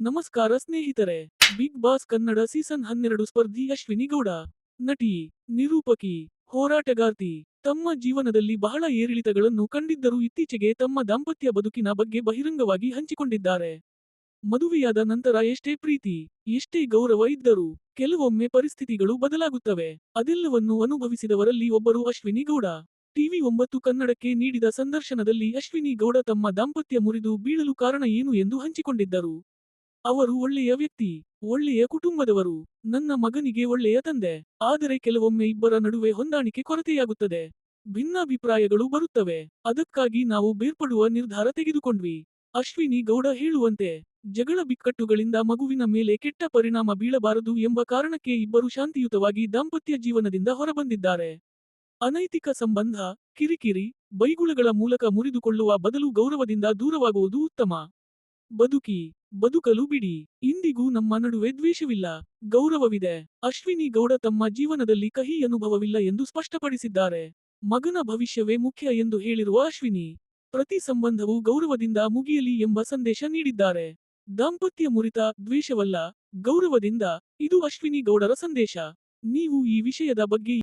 ನಮಸ್ಕಾರ ಸ್ನೇಹಿತರೆ, big boss Kannada season ಹನ್ನೆರಡು ಸ್ಪರ್ಧಿ ಅಶ್ವಿನಿ ಗೌಡ, ನಟಿ ನಿರೂಪಕಿ, ಹೋರಾಟಗಾರ್ತಿ, ತಮ್ಮ ಜೀವನದಲ್ಲಿ ಬಹಳ ಏರಿಳಿತಗಳನ್ನು ಕಂಡಿದ್ದರೂ ಇತ್ತೀಚೆಗೆ ತಮ್ಮ ದಾಂಪತ್ಯ ಬದುಕಿನ ಬಗ್ಗೆ ಬಹಿರಂಗವಾಗಿ ಹಂಚಿಕೊಂಡಿದ್ದಾರೆ. ಮದುವೆಯಾದ ನಂತರ ಎಷ್ಟೇ ಪ್ರೀತಿ, ಎಷ್ಟೇ ಗೌರವ ಇದ್ದರೂ ಕೆಲವೊಮ್ಮೆ ಪರಿಸ್ಥಿತಿಗಳು ಬದಲಾಗುತ್ತವೆ. ಅದೆಲ್ಲವನ್ನು ಅನುಭವಿಸಿದವರಲ್ಲಿ ಒಬ್ಬರು ಅಶ್ವಿನಿ ಗೌಡ. ಟಿವಿ ಒಂಬತ್ತು ಕನ್ನಡಕ್ಕೆ ನೀಡಿದ ಸಂದರ್ಶನದಲ್ಲಿ ಅಶ್ವಿನಿ ಗೌಡ ತಮ್ಮ ದಾಂಪತ್ಯ ಮುರಿದು ಬೀಳಲು ಕಾರಣ ಏನು ಎಂದು ಹಂಚಿಕೊಂಡಿದ್ದರು. ಅವರು ಒಳ್ಳೆಯ ವ್ಯಕ್ತಿ, ಒಳ್ಳೆಯ ಕುಟುಂಬದವರು, ನನ್ನ ಮಗನಿಗೆ ಒಳ್ಳೆಯ ತಂದೆ. ಆದರೆ ಕೆಲವೊಮ್ಮೆ ಇಬ್ಬರ ನಡುವೆ ಹೊಂದಾಣಿಕೆ ಕೊರತೆಯಾಗುತ್ತದೆ. ಭಿನ್ನಾಭಿಪ್ರಾಯಗಳು ಬರುತ್ತವೆ. ಅದಕ್ಕಾಗಿ ನಾವು ಬೇರ್ಪಡುವ ನಿರ್ಧಾರ ತೆಗೆದುಕೊಂಡ್ವಿ. ಅಶ್ವಿನಿ ಗೌಡ ಹೇಳುವಂತೆ, ಜಗಳ ಬಿಕ್ಕಟ್ಟುಗಳಿಂದ ಮಗುವಿನ ಮೇಲೆ ಕೆಟ್ಟ ಪರಿಣಾಮ ಬೀಳಬಾರದು ಎಂಬ ಕಾರಣಕ್ಕೆ ಇಬ್ಬರು ಶಾಂತಿಯುತವಾಗಿ ದಾಂಪತ್ಯ ಜೀವನದಿಂದ ಹೊರಬಂದಿದ್ದಾರೆ. ಅನೈತಿಕ ಸಂಬಂಧ, ಕಿರಿಕಿರಿ, ಬೈಗುಳಗಳ ಮೂಲಕ ಮುರಿದುಕೊಳ್ಳುವ ಬದಲು ಗೌರವದಿಂದ ದೂರವಾಗುವುದು ಉತ್ತಮ. ಬದುಕಿ ಬದುಕಲು ಬಿಡಿ. ಇಂದಿಗೂ ನಮ್ಮ ನಡುವೆ ದ್ವೇಷವಿಲ್ಲ. ಗೌರವವಿದೆ. ಅಶ್ವಿನಿ ಗೌಡ ತಮ್ಮ ಜೀವನದಲ್ಲಿ ಕಹಿ ಅನುಭವವಿಲ್ಲ ಎಂದು ಸ್ಪಷ್ಟಪಡಿಸಿದ್ದಾರೆ. ಮಗನ ಭವಿಷ್ಯವೇ ಮುಖ್ಯ ಎಂದು ಹೇಳಿರುವ ಅಶ್ವಿನಿ, ಪ್ರತಿ ಸಂಬಂಧವು ಗೌರವದಿಂದ ಮುಗಿಯಲಿ ಎಂಬ ಸಂದೇಶ ನೀಡಿದ್ದಾರೆ. ದಾಂಪತ್ಯ ಮುರಿತ, ದ್ವೇಷವಲ್ಲ, ಗೌರವದಿಂದ, ಇದು ಅಶ್ವಿನಿ ಗೌಡರ ಸಂದೇಶ. ನೀವು ಈ ವಿಷಯದ ಬಗ್ಗೆ